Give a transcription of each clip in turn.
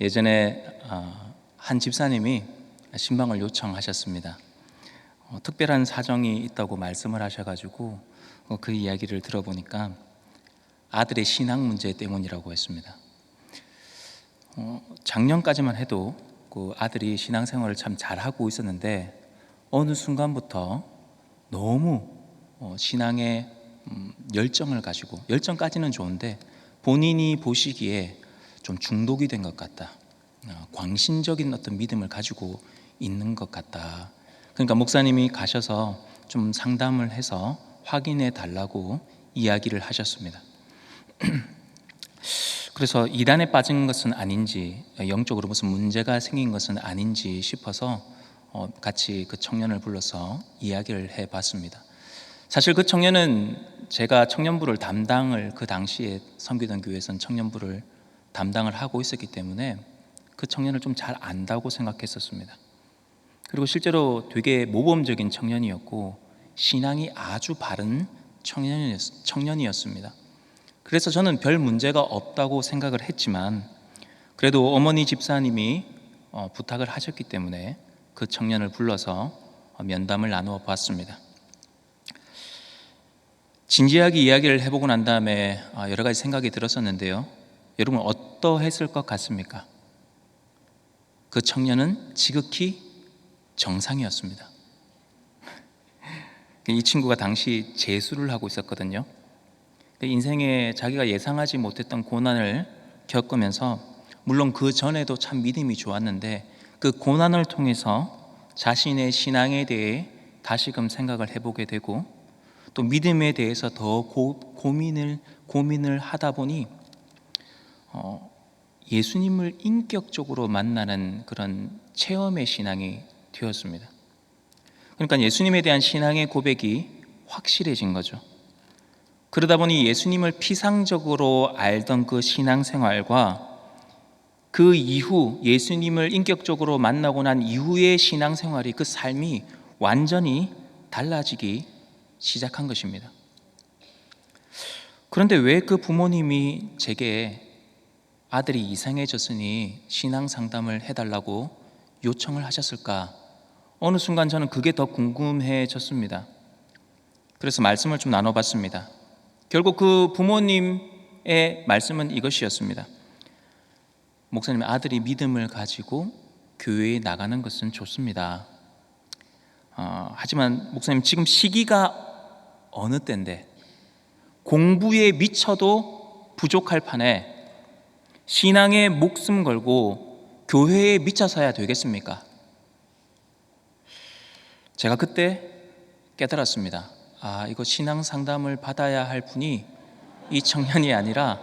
예전에 어, 한 집사님이 신방을 요청하셨습니다. 어, 특별한 사정이 있다고 말씀을 하셔가지고 어, 그 이야기를 들어보니까 아들의 신앙 문제 때문이라고 했습니다. 어, 작년까지만 해도 그 아들이 신앙생활을 참 잘하고 있었는데 어느 순간부터 너무 어, 신앙에 음, 열정을 가지고 열정까지는 좋은데 본인이 보시기에 좀 중독이 된 것 같다. 어, 광신적인 어떤 믿음을 가지고 있는 것 같다. 그러니까 목사님이 가셔서 좀 상담을 해서 확인해 달라고 이야기를 하셨습니다. 그래서 이단에 빠진 것은 아닌지 영적으로 무슨 문제가 생긴 것은 아닌지 싶어서 어, 같이 그 청년을 불러서 이야기를 해봤습니다. 사실 그 청년은 제가 청년부를 담당을 그 당시에 섬기던 교회에선 청년부를 담당을 하고 있었기 때문에 그 청년을 좀 잘 안다고 생각했었습니다. 그리고 실제로 되게 모범적인 청년이었고 신앙이 아주 바른 청년이었, 청년이었 습니다. 그래서 저는 별 문제가 없다고 생각을 했지만 그래도 어머니 집사님이 어, 부탁을 하셨기 때문에 그 청년을 불러서 면담을 나누어 봤습니다. 진지하게 이야기를 해보고 난 다음에 아, 여러 가지 생각이 들었었는데요. 여러분 어떠했을 것 같습니까? 그 청년은 지극히 정상이었습니다. 이 친구가 당시 재수를 하고 있었거든요. 인생에 자기가 예상하지 못했던 고난을 겪으면서 물론 그 전에도 참 믿음이 좋았는데 그 고난을 통해서 자신의 신앙에 대해 다시금 생각을 해보게 되고 또 믿음에 대해서 더 고, 고민을 고민을 하다 보니 어, 예수님을 인격적으로 만나는 그런 체험의 신앙이 되었습니다. 그러니까 예수님에 대한 신앙의 고백이 확실해진 거죠. 그러다 보니 예수님을 피상적으로 알던 그 신앙생활과 그 이후 예수님을 인격적으로 만나고 난 이후의 신앙생활이 그 삶이 완전히 달라지기 시작한 것입니다. 그런데 왜 그 부모님이 제게 아들이 이상해졌으니 신앙 상담을 해달라고 요청을 하셨을까? 어느 순간 저는 그게 더 궁금해졌습니다. 그래서 말씀을 좀 나눠봤습니다. 결국 그 부모님의 말씀은 이것이었습니다. 목사님 아들이 믿음을 가지고 교회에 나가는 것은 좋습니다. 어, 하지만 목사님 지금 시기가 어느 때인데 공부에 미쳐도 부족할 판에 신앙에 목숨 걸고 교회에 미쳐서야 되겠습니까? 제가 그때 깨달았습니다. 아, 이거 신앙 상담을 받아야 할 분이 이 청년이 아니라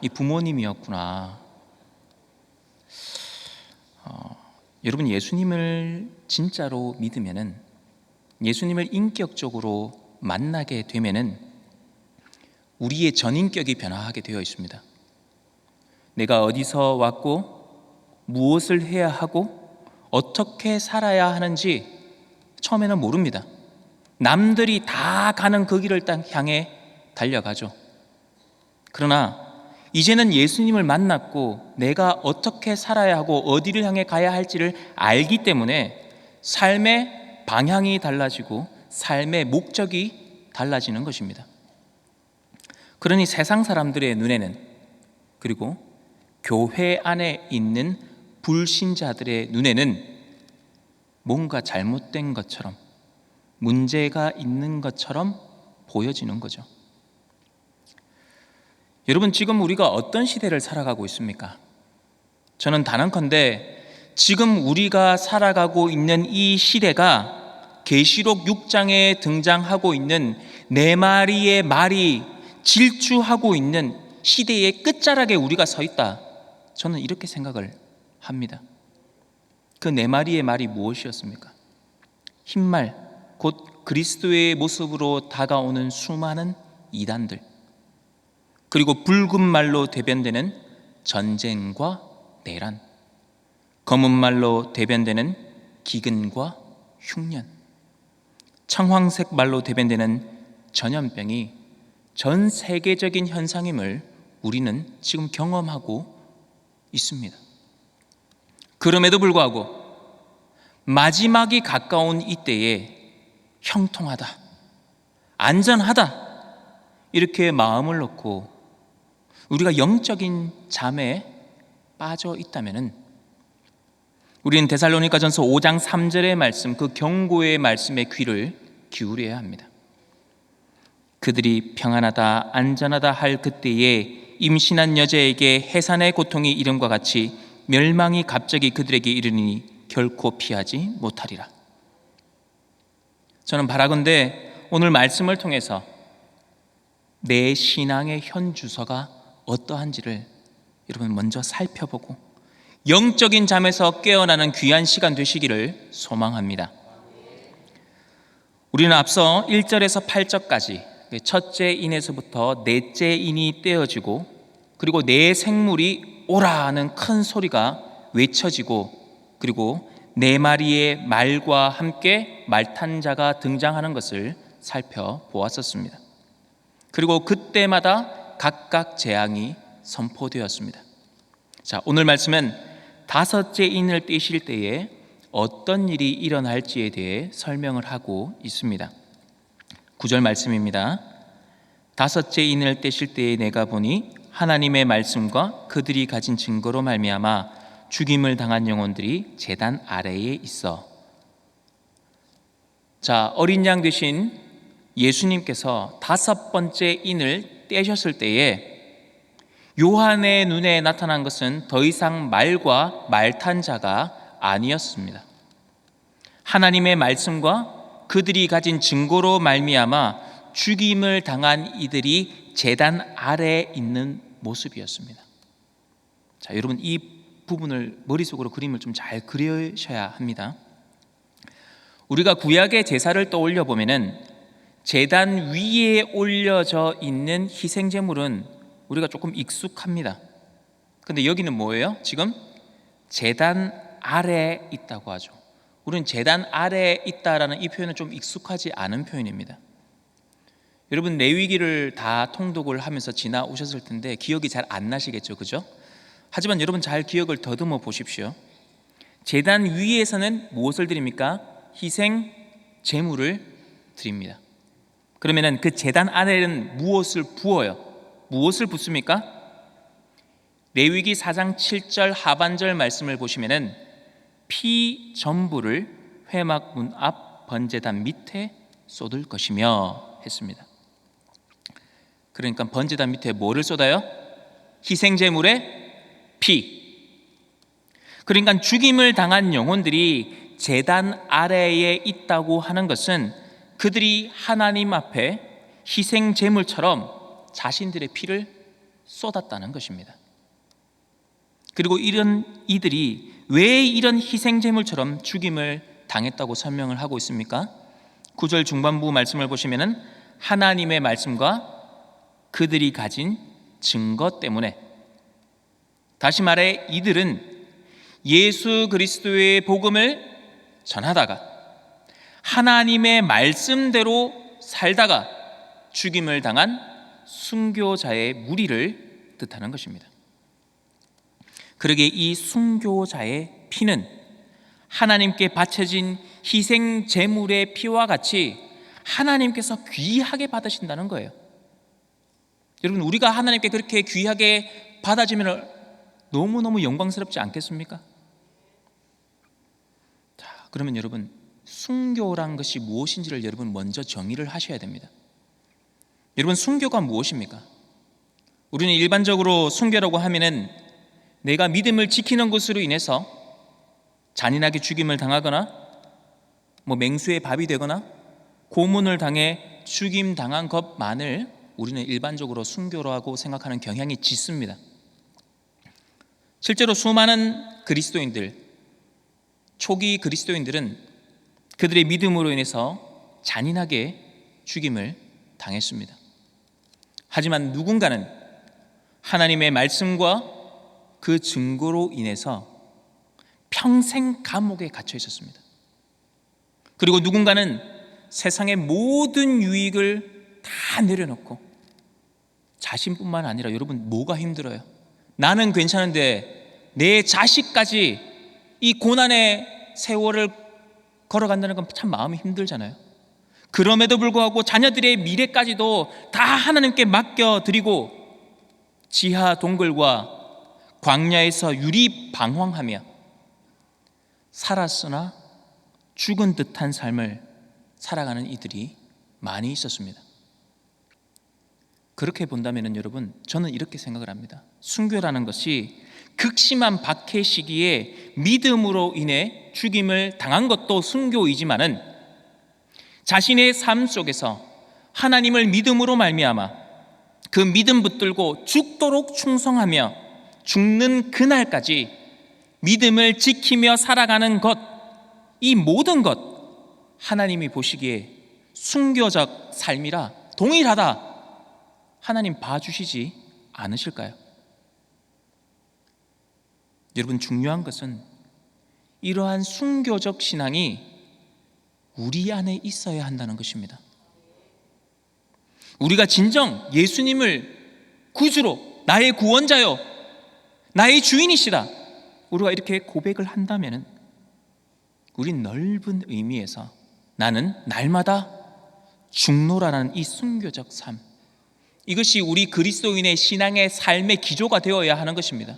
이 부모님이었구나. 어, 여러분 예수님을 진짜로 믿으면은 예수님을 인격적으로 만나게 되면은 우리의 전인격이 변화하게 되어 있습니다. 내가 어디서 왔고 무엇을 해야 하고 어떻게 살아야 하는지 처음에는 모릅니다. 남들이 다 가는 그 길을 딱 향해 달려가죠. 그러나 이제는 예수님을 만났고 내가 어떻게 살아야 하고 어디를 향해 가야 할지를 알기 때문에 삶의 방향이 달라지고 삶의 목적이 달라지는 것입니다. 그러니 세상 사람들의 눈에는 그리고 교회 안에 있는 불신자들의 눈에는 뭔가 잘못된 것처럼 문제가 있는 것처럼 보여지는 거죠. 여러분 지금 우리가 어떤 시대를 살아가고 있습니까? 저는 단언컨대 지금 우리가 살아가고 있는 이 시대가 계시록 6장에 등장하고 있는 네 마리의 말이 질주하고 있는 시대의 끝자락에 우리가 서 있다. 저는 이렇게 생각을 합니다. 그 네 마리의 말이 무엇이었습니까? 흰말, 곧 그리스도의 모습으로 다가오는 수많은 이단들. 그리고 붉은 말로 대변되는 전쟁과 내란, 검은 말로 대변되는 기근과 흉년, 청황색 말로 대변되는 전염병이 전 세계적인 현상임을 우리는 지금 경험하고 있습니다. 그럼에도 불구하고 마지막이 가까운 이때에 형통하다, 안전하다, 이렇게 마음을 놓고 우리가 영적인 잠에 빠져 있다면은 우리는 데살로니가 전서 5장 3절의 말씀 그 경고의 말씀에 귀를 기울여야 합니다. 그들이 평안하다 안전하다 할 그때에 임신한 여자에게 해산의 고통이 이름과 같이 멸망이 갑자기 그들에게 이르니 결코 피하지 못하리라. 저는 바라건대 오늘 말씀을 통해서 내 신앙의 현 주소가 어떠한지를 여러분 먼저 살펴보고 영적인 잠에서 깨어나는 귀한 시간 되시기를 소망합니다. 우리는 앞서 1절에서 8절까지 첫째 인에서부터 넷째 인이 떼어지고 그리고 내 생물이 오라는 큰 소리가 외쳐지고 그리고 네 마리의 말과 함께 말탄 자가 등장하는 것을 살펴보았었습니다. 그리고 그때마다 각각 재앙이 선포되었습니다. 자, 오늘 말씀은 다섯째 인을 떼실 때에 어떤 일이 일어날지에 대해 설명을 하고 있습니다. 구절 말씀입니다. 다섯째 인을 떼실 때에 내가 보니 하나님의 말씀과 그들이 가진 증거로 말미암아 죽임을 당한 영혼들이 재단 아래에 있어. 자, 어린 양 되신 예수님께서 다섯 번째 인을 떼셨을 때에 요한의 눈에 나타난 것은 더 이상 말과 말탄 자가 아니었습니다. 하나님의 말씀과 그들이 가진 증거로 말미암아 죽임을 당한 이들이 재단 아래에 있는 모습이었습니다. 자, 여러분 이 부분을 머릿속으로 그림을 좀 잘 그리셔야 합니다. 우리가 구약의 제사를 떠올려 보면은 재단 위에 올려져 있는 희생 제물은 우리가 조금 익숙합니다. 근데 여기는 뭐예요? 지금 재단 아래에 있다고 하죠. 우리는 재단 아래에 있다라는 이 표현은 좀 익숙하지 않은 표현입니다. 여러분 레위기를 다 통독을 하면서 지나오셨을 텐데 기억이 잘 안 나시겠죠, 그죠? 하지만 여러분 잘 기억을 더듬어 보십시오. 재단 위에서는 무엇을 드립니까? 희생 제물을 드립니다. 그러면은 그 재단 안에는 무엇을 부어요? 무엇을 붓습니까? 레위기 4장 7절 하반절 말씀을 보시면은 피 전부를 회막 문 앞 번제단 밑에 쏟을 것이며 했습니다. 그러니까 번제단 밑에 뭐를 쏟아요? 희생 제물의 피. 그러니까 죽임을 당한 영혼들이 재단 아래에 있다고 하는 것은 그들이 하나님 앞에 희생 제물처럼 자신들의 피를 쏟았다는 것입니다. 그리고 이런 이들이 왜 이런 희생 제물처럼 죽임을 당했다고 설명을 하고 있습니까? 9절 중반부 말씀을 보시면은 하나님의 말씀과 그들이 가진 증거 때문에 다시 말해 이들은 예수 그리스도의 복음을 전하다가 하나님의 말씀대로 살다가 죽임을 당한 순교자의 무리를 뜻하는 것입니다. 그러게 이 순교자의 피는 하나님께 바쳐진 희생 제물의 피와 같이 하나님께서 귀하게 받으신다는 거예요. 여러분 우리가 하나님께 그렇게 귀하게 받아지면 너무너무 영광스럽지 않겠습니까? 자, 그러면 여러분 순교란 것이 무엇인지를 여러분 먼저 정의를 하셔야 됩니다. 여러분 순교가 무엇입니까? 우리는 일반적으로 순교라고 하면은 내가 믿음을 지키는 것으로 인해서 잔인하게 죽임을 당하거나 뭐 맹수의 밥이 되거나 고문을 당해 죽임 당한 것만을 우리는 일반적으로 순교라고 생각하는 경향이 짙습니다. 실제로 수많은 그리스도인들 초기 그리스도인들은 그들의 믿음으로 인해서 잔인하게 죽임을 당했습니다. 하지만 누군가는 하나님의 말씀과 그 증거로 인해서 평생 감옥에 갇혀 있었습니다. 그리고 누군가는 세상의 모든 유익을 다 내려놓고 자신뿐만 아니라 여러분 뭐가 힘들어요? 나는 괜찮은데 내 자식까지 이 고난의 세월을 걸어간다는 건 참 마음이 힘들잖아요. 그럼에도 불구하고 자녀들의 미래까지도 다 하나님께 맡겨 드리고 지하 동굴과 광야에서 유리 방황하며 살았으나 죽은 듯한 삶을 살아가는 이들이 많이 있었습니다. 그렇게 본다면 여러분 저는 이렇게 생각을 합니다. 순교라는 것이 극심한 박해 시기에 믿음으로 인해 죽임을 당한 것도 순교이지만은 자신의 삶 속에서 하나님을 믿음으로 말미암아 그 믿음 붙들고 죽도록 충성하며 죽는 그날까지 믿음을 지키며 살아가는 것, 이 모든 것 하나님이 보시기에 순교적 삶이라 동일하다. 하나님 봐주시지 않으실까요? 여러분 중요한 것은 이러한 순교적 신앙이 우리 안에 있어야 한다는 것입니다. 우리가 진정 예수님을 구주로 나의 구원자요 나의 주인이시다. 우리가 이렇게 고백을 한다면은 우리 넓은 의미에서 나는 날마다 중노라는 이 순교적 삶 이것이 우리 그리스도인의 신앙의 삶의 기조가 되어야 하는 것입니다.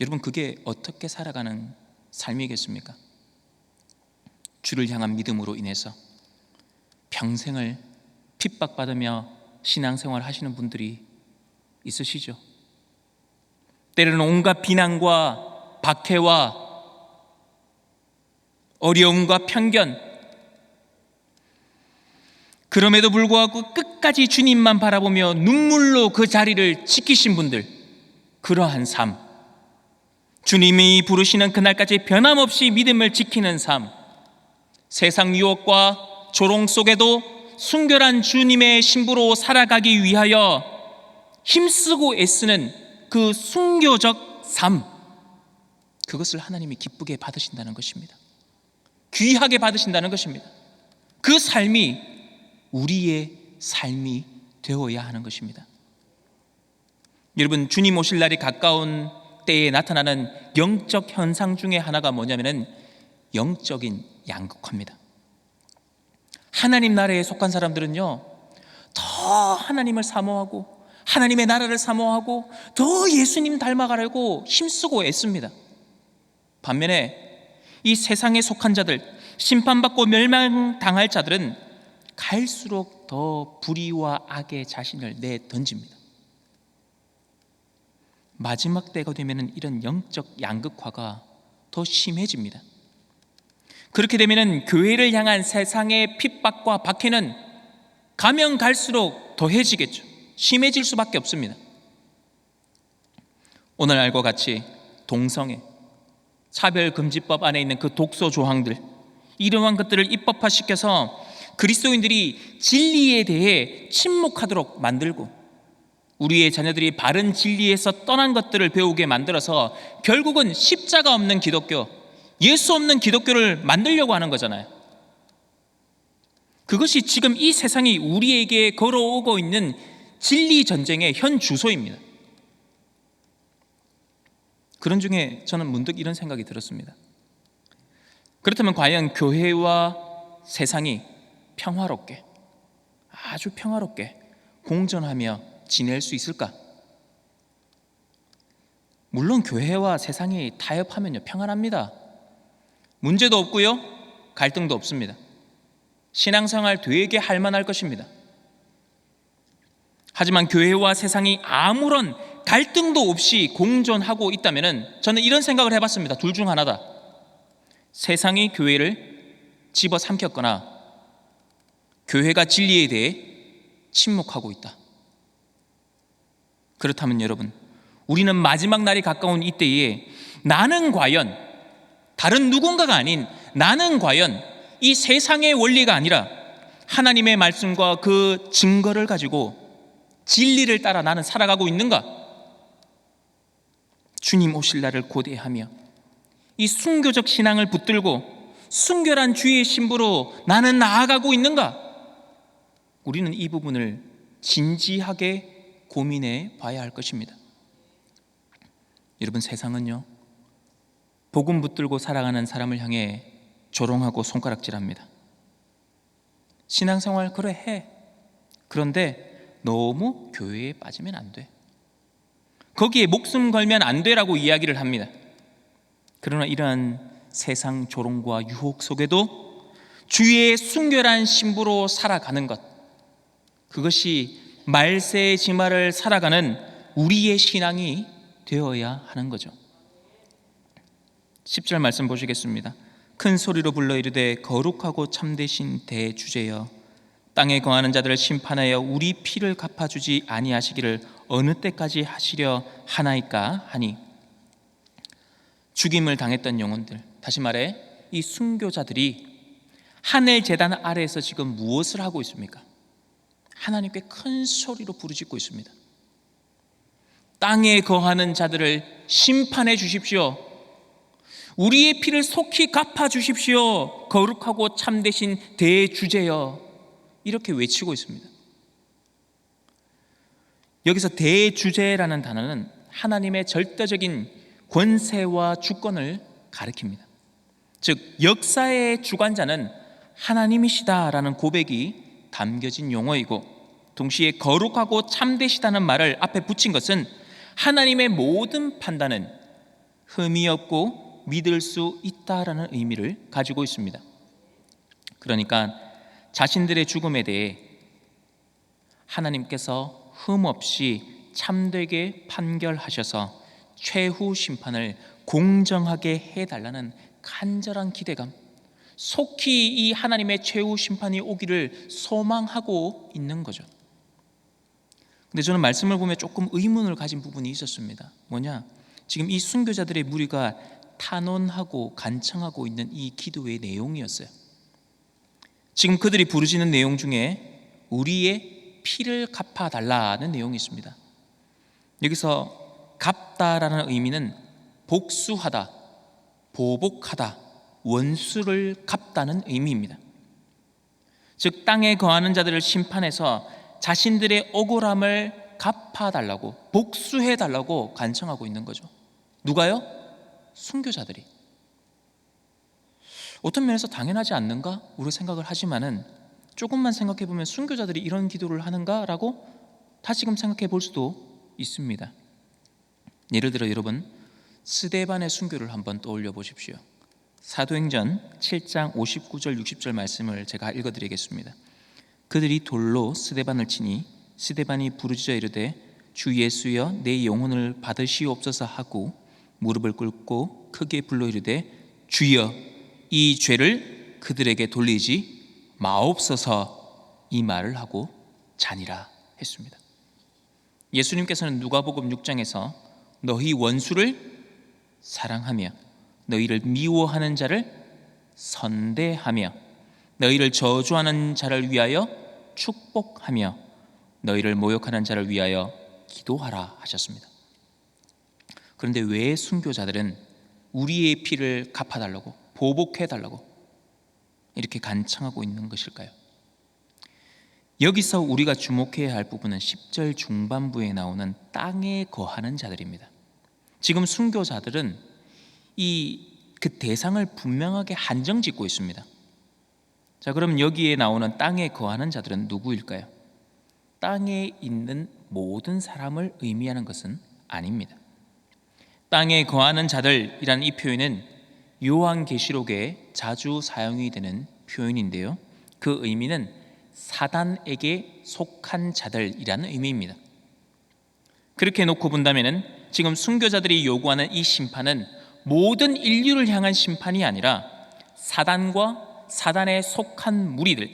여러분 그게 어떻게 살아가는 삶이겠습니까? 주를 향한 믿음으로 인해서 평생을 핍박받으며 신앙생활 하시는 분들이 있으시죠. 때로는 온갖 비난과 박해와 어려움과 편견. 그럼에도 불구하고 끝까지 주님만 바라보며 눈물로 그 자리를 지키신 분들 그러한 삶. 주님이 부르시는 그날까지 변함없이 믿음을 지키는 삶. 세상 유혹과 조롱 속에도 순결한 주님의 신부로 살아가기 위하여 힘쓰고 애쓰는 그 순교적 삶 그것을 하나님이 기쁘게 받으신다는 것입니다. 귀하게 받으신다는 것입니다. 그 삶이 우리의 삶이 되어야 하는 것입니다. 여러분 주님 오실 날이 가까운 때에 나타나는 영적 현상 중에 하나가 뭐냐면은 영적인 양극화입니다. 하나님 나라에 속한 사람들은요, 더 하나님을 사모하고, 하나님의 나라를 사모하고, 더 예수님 닮아가려고 힘쓰고 애씁니다. 반면에 이 세상에 속한 자들, 심판받고 멸망당할 자들은 갈수록 더 불의와 악의 자신을 내 던집니다. 마지막 때가 되면 이런 영적 양극화가 더 심해집니다. 그렇게 되면 교회를 향한 세상의 핍박과 박해는 가면 갈수록 더해지겠죠. 심해질 수밖에 없습니다. 오늘 알과 같이 동성애, 차별금지법 안에 있는 그 독소 조항들, 이러한 것들을 입법화시켜서 그리스도인들이 진리에 대해 침묵하도록 만들고 우리의 자녀들이 바른 진리에서 떠난 것들을 배우게 만들어서 결국은 십자가 없는 기독교, 예수 없는 기독교를 만들려고 하는 거잖아요. 그것이 지금 이 세상이 우리에게 걸어오고 있는 진리 전쟁의 현 주소입니다. 그런 중에 저는 문득 이런 생각이 들었습니다. 그렇다면 과연 교회와 세상이 평화롭게, 아주 평화롭게 공존하며 지낼 수 있을까? 물론 교회와 세상이 타협하면요 평안합니다. 문제도 없고요 갈등도 없습니다. 신앙생활 되게 할 만할 것입니다. 하지만 교회와 세상이 아무런 갈등도 없이 공존하고 있다면 저는 이런 생각을 해봤습니다. 둘 중 하나다. 세상이 교회를 집어 삼켰거나 교회가 진리에 대해 침묵하고 있다. 그렇다면 여러분, 우리는 마지막 날이 가까운 이때에 나는 과연 다른 누군가가 아닌 나는 과연 이 세상의 원리가 아니라 하나님의 말씀과 그 증거를 가지고 진리를 따라 나는 살아가고 있는가? 주님 오실 날을 고대하며 이 순교적 신앙을 붙들고 순결한 주의 신부로 나는 나아가고 있는가? 우리는 이 부분을 진지하게 고민해 봐야 할 것입니다. 여러분 세상은요 복음 붙들고 살아가는 사람을 향해 조롱하고 손가락질합니다. 신앙생활 그래 해. 그런데 너무 교회에 빠지면 안 돼. 거기에 목숨 걸면 안 되라고 이야기를 합니다. 그러나 이러한 세상 조롱과 유혹 속에도 주의 순결한 신부로 살아가는 것 그것이 말세의 지마를 살아가는 우리의 신앙이 되어야 하는 거죠. 10절 말씀 보시겠습니다. 큰 소리로 불러 이르되 거룩하고 참되신 대주제여 땅에 거하는 자들을 심판하여 우리 피를 갚아주지 아니하시기를 어느 때까지 하시려 하나이까 하니 죽임을 당했던 영혼들 다시 말해 이 순교자들이 하늘 재단 아래에서 지금 무엇을 하고 있습니까? 하나님께 큰 소리로 부르짖고 있습니다. 땅에 거하는 자들을 심판해 주십시오. 우리의 피를 속히 갚아 주십시오. 거룩하고 참되신 대주제여. 이렇게 외치고 있습니다. 여기서 대주제라는 단어는 하나님의 절대적인 권세와 주권을 가리킵니다. 즉 역사의 주관자는 하나님이시다라는 고백이 담겨진 용어이고 동시에 거룩하고 참되시다는 말을 앞에 붙인 것은 하나님의 모든 판단은 흠이 없고 믿을 수 있다라는 의미를 가지고 있습니다. 그러니까 자신들의 죽음에 대해 하나님께서 흠 없이 참되게 판결하셔서 최후 심판을 공정하게 해달라는 간절한 기대감, 속히 이 하나님의 최후 심판이 오기를 소망하고 있는 거죠. 근데 저는 말씀을 보면 조금 의문을 가진 부분이 있었습니다. 뭐냐? 지금 이 순교자들의 무리가 탄원하고 간청하고 있는 이 기도의 내용이었어요. 지금 그들이 부르짖는 내용 중에 우리의 피를 갚아 달라는 내용이 있습니다. 여기서 갚다라는 의미는 복수하다, 보복하다, 원수를 갚다는 의미입니다. 즉 땅에 거하는 자들을 심판해서 자신들의 억울함을 갚아달라고 복수해달라고 간청하고 있는 거죠. 누가요? 순교자들이. 어떤 면에서 당연하지 않는가? 우리 생각을 하지만은 조금만 생각해 보면 순교자들이 이런 기도를 하는가라고 다시금 생각해 볼 수도 있습니다. 예를 들어 여러분 스데반의 순교를 한번 떠올려 보십시오. 사도행전 7장 59절 60절 말씀을 제가 읽어 드리겠습니다. 그들이 돌로 스데반을 치니 스데반이 부르짖어 이르되 주 예수여 내 영혼을 받으시옵소서 하고 무릎을 꿇고 크게 불러 이르되 주여 이 죄를 그들에게 돌리지 마옵소서 이 말을 하고 자니라 했습니다. 예수님께서는 누가복음 6장에서 너희 원수를 사랑하며 너희를 미워하는 자를 선대하며 너희를 저주하는 자를 위하여 축복하며 너희를 모욕하는 자를 위하여 기도하라 하셨습니다. 그런데 왜 순교자들은 우리의 피를 갚아달라고 보복해 달라고 이렇게 간청하고 있는 것일까요? 여기서 우리가 주목해야 할 부분은 10절 중반부에 나오는 땅에 거하는 자들입니다. 지금 순교자들은 이 그 대상을 분명하게 한정 짓고 있습니다. 자, 그럼 여기에 나오는 땅에 거하는 자들은 누구일까요? 땅에 있는 모든 사람을 의미하는 것은 아닙니다. 땅에 거하는 자들이라는 이 표현은 요한계시록에 자주 사용이 되는 표현인데요. 그 의미는 사단에게 속한 자들이라는 의미입니다. 그렇게 놓고 본다면은 지금 순교자들이 요구하는 이 심판은 모든 인류를 향한 심판이 아니라 사단과 사단에 속한 무리들,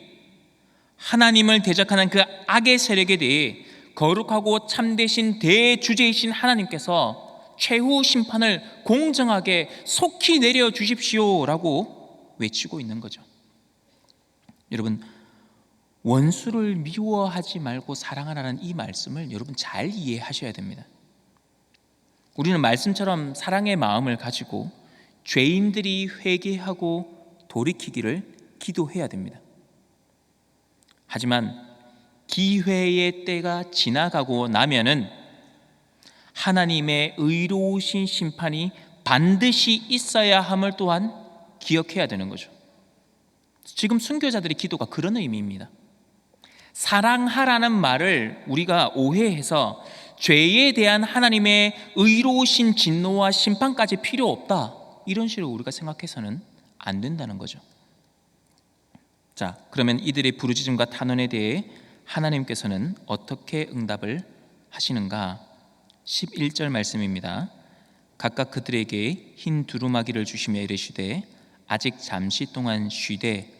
하나님을 대적하는 그 악의 세력에 대해 거룩하고 참되신 대주제이신 하나님께서 최후 심판을 공정하게 속히 내려 주십시오라고 외치고 있는 거죠. 여러분 원수를 미워하지 말고 사랑하라는 이 말씀을 여러분 잘 이해하셔야 됩니다. 우리는 말씀처럼 사랑의 마음을 가지고 죄인들이 회개하고 돌이키기를 기도해야 됩니다. 하지만 기회의 때가 지나가고 나면은 하나님의 의로우신 심판이 반드시 있어야 함을 또한 기억해야 되는 거죠. 지금 순교자들의 기도가 그런 의미입니다. 사랑하라는 말을 우리가 오해해서 죄에 대한 하나님의 의로우신 진노와 심판까지 필요 없다. 이런 식으로 우리가 생각해서는 안 된다는 거죠. 자, 그러면 이들의 부르짖음과 탄원에 대해 하나님께서는 어떻게 응답을 하시는가? 11절 말씀입니다. 각각 그들에게 흰 두루마기를 주시며 이르시되 아직 잠시 동안 쉬되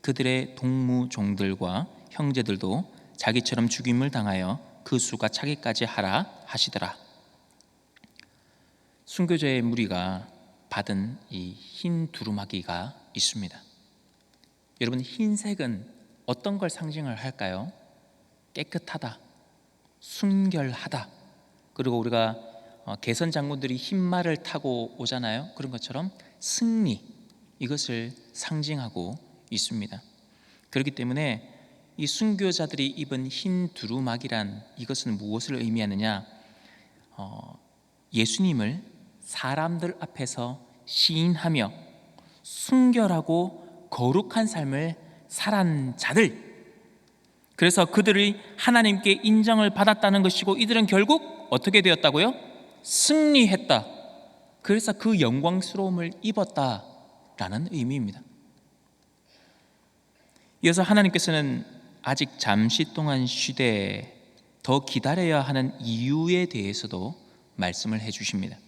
그들의 동무 종들과 형제들도 자기처럼 죽임을 당하여 그 수가 차기까지 하라 하시더라. 순교자의 무리가 받은 이 흰 두루마기가 있습니다. 여러분 흰색은 어떤 걸 상징을 할까요? 깨끗하다, 순결하다. 그리고 우리가 어, 개선 장군들이 흰 말을 타고 오잖아요. 그런 것처럼 승리 이것을 상징하고 있습니다. 그렇기 때문에 이 순교자들이 입은 흰 두루마기란 이것은 무엇을 의미하느냐? 어, 예수님을 사람들 앞에서 시인하며 순결하고 거룩한 삶을 살한 자들. 그래서 그들이 하나님께 인정을 받았다는 것이고 이들은 결국 어떻게 되었다고요? 승리했다. 그래서 그 영광스러움을 입었다라는 의미입니다. 이어서 하나님께서는 아직 잠시 동안 쉬되 더 기다려야 하는 이유에 대해서도 말씀을 해 주십니다.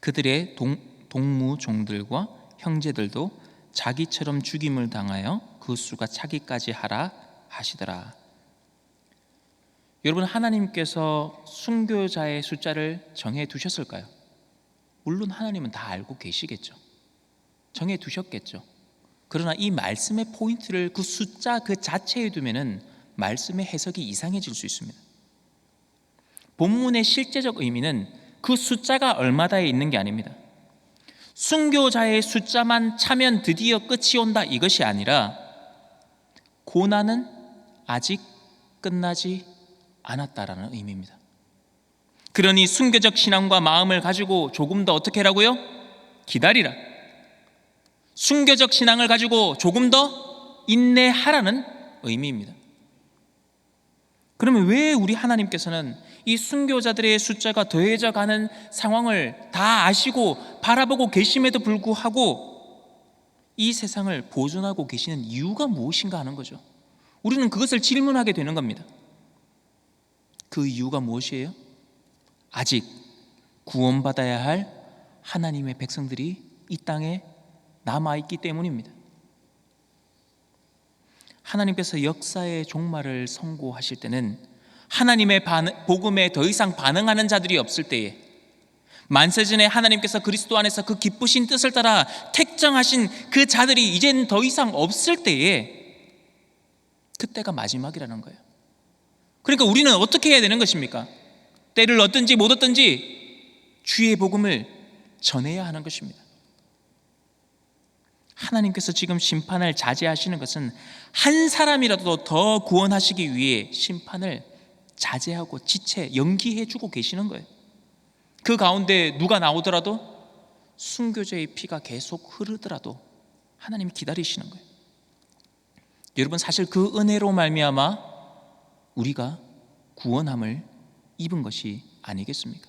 그들의 동, 동무 종들과 형제들도 자기처럼 죽임을 당하여 그 수가 차기까지 하라 하시더라. 여러분 하나님께서 순교자의 숫자를 정해 두셨을까요? 물론 하나님은 다 알고 계시겠죠. 정해 두셨겠죠. 그러나 이 말씀의 포인트를 그 숫자 그 자체에 두면은 말씀의 해석이 이상해질 수 있습니다. 본문의 실제적 의미는 그 숫자가 얼마다에 있는 게 아닙니다. 순교자의 숫자만 차면 드디어 끝이 온다 이것이 아니라 고난은 아직 끝나지 않았다라는 의미입니다. 그러니 순교적 신앙과 마음을 가지고 조금 더 어떻게 하라고요? 기다리라. 순교적 신앙을 가지고 조금 더 인내하라는 의미입니다. 그러면 왜 우리 하나님께서는 이 순교자들의 숫자가 더해져 가는 상황을 다 아시고 바라보고 계심에도 불구하고 이 세상을 보존하고 계시는 이유가 무엇인가 하는 거죠. 우리는 그것을 질문하게 되는 겁니다. 그 이유가 무엇이에요? 아직 구원받아야 할 하나님의 백성들이 이 땅에 남아있기 때문입니다. 하나님께서 역사의 종말을 선고하실 때는 하나님의 복음에 더 이상 반응하는 자들이 없을 때에 만세전에 하나님께서 그리스도 안에서 그 기쁘신 뜻을 따라 택정하신 그 자들이 이젠 더 이상 없을 때에 그때가 마지막이라는 거예요. 그러니까 우리는 어떻게 해야 되는 것입니까? 때를 얻든지 못 얻든지 주의 복음을 전해야 하는 것입니다. 하나님께서 지금 심판을 자제하시는 것은 한 사람이라도 더 구원하시기 위해 심판을 자제하고 지체, 연기해 주고 계시는 거예요. 그 가운데 누가 나오더라도 순교자의 피가 계속 흐르더라도 하나님이 기다리시는 거예요. 여러분 사실 그 은혜로 말미암아 우리가 구원함을 입은 것이 아니겠습니까?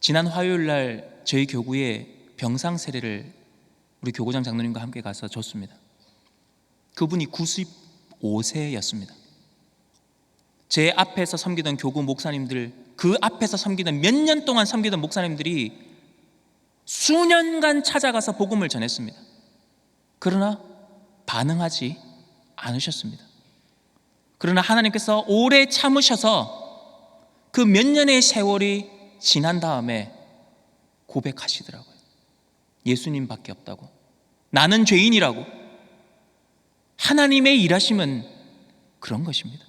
지난 화요일 날 저희 교구에 병상 세례를 우리 교구장 장로님과 함께 가서 줬습니다. 그분이 95세였습니다. 제 앞에서 섬기던 교구 목사님들, 그 앞에서 섬기던 몇 년 동안 섬기던 목사님들이 수년간 찾아가서 복음을 전했습니다. 그러나 반응하지 않으셨습니다. 그러나 하나님께서 오래 참으셔서 그 몇 년의 세월이 지난 다음에 고백하시더라고요. 예수님밖에 없다고. 나는 죄인이라고. 하나님의 일하심은 그런 것입니다.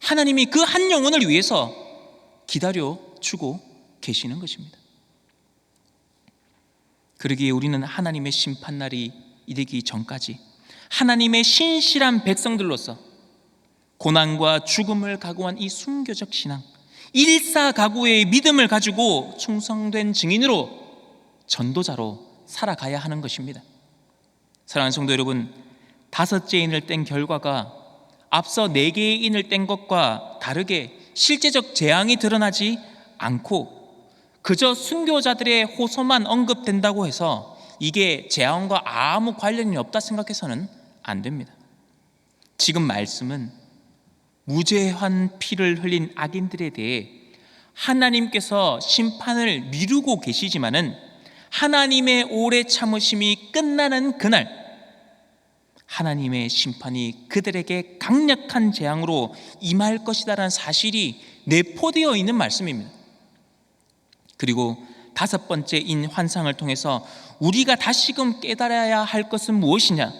하나님이 그 한 영혼을 위해서 기다려 주고 계시는 것입니다. 그러기에 우리는 하나님의 심판날이 이르기 전까지 하나님의 신실한 백성들로서 고난과 죽음을 각오한 이 순교적 신앙, 일사가구의 믿음을 가지고 충성된 증인으로 전도자로 살아가야 하는 것입니다. 사랑하는 성도 여러분, 다섯째 인을 뗀 결과가 앞서 네 개의 인을 뗀 것과 다르게 실제적 재앙이 드러나지 않고 그저 순교자들의 호소만 언급된다고 해서 이게 재앙과 아무 관련이 없다 생각해서는 안 됩니다. 지금 말씀은 무죄한 피를 흘린 악인들에 대해 하나님께서 심판을 미루고 계시지만은 하나님의 오래 참으심이 끝나는 그날 하나님의 심판이 그들에게 강력한 재앙으로 임할 것이다라는 사실이 내포되어 있는 말씀입니다. 그리고 다섯 번째 인 환상을 통해서 우리가 다시금 깨달아야 할 것은 무엇이냐?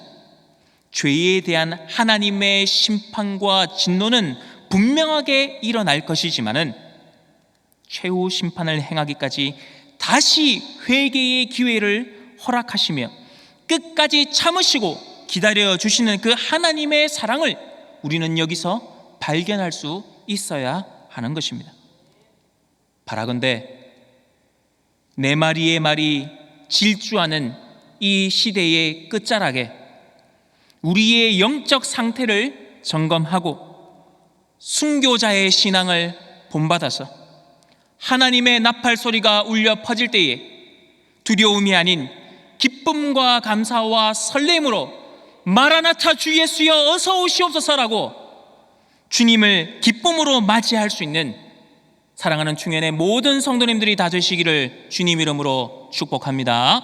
죄에 대한 하나님의 심판과 진노는 분명하게 일어날 것이지만은 최후 심판을 행하기까지 다시 회개의 기회를 허락하시며 끝까지 참으시고 기다려 주시는 그 하나님의 사랑을 우리는 여기서 발견할 수 있어야 하는 것입니다. 바라건대 내 말이의 말이 질주하는 이 시대의 끝자락에 우리의 영적 상태를 점검하고 순교자의 신앙을 본받아서 하나님의 나팔 소리가 울려 퍼질 때에 두려움이 아닌 기쁨과 감사와 설렘으로 마라나타 주 예수여 어서 오시옵소서라고 주님을 기쁨으로 맞이할 수 있는 사랑하는 충현의 모든 성도님들이 다 되시기를 주님 이름으로 축복합니다.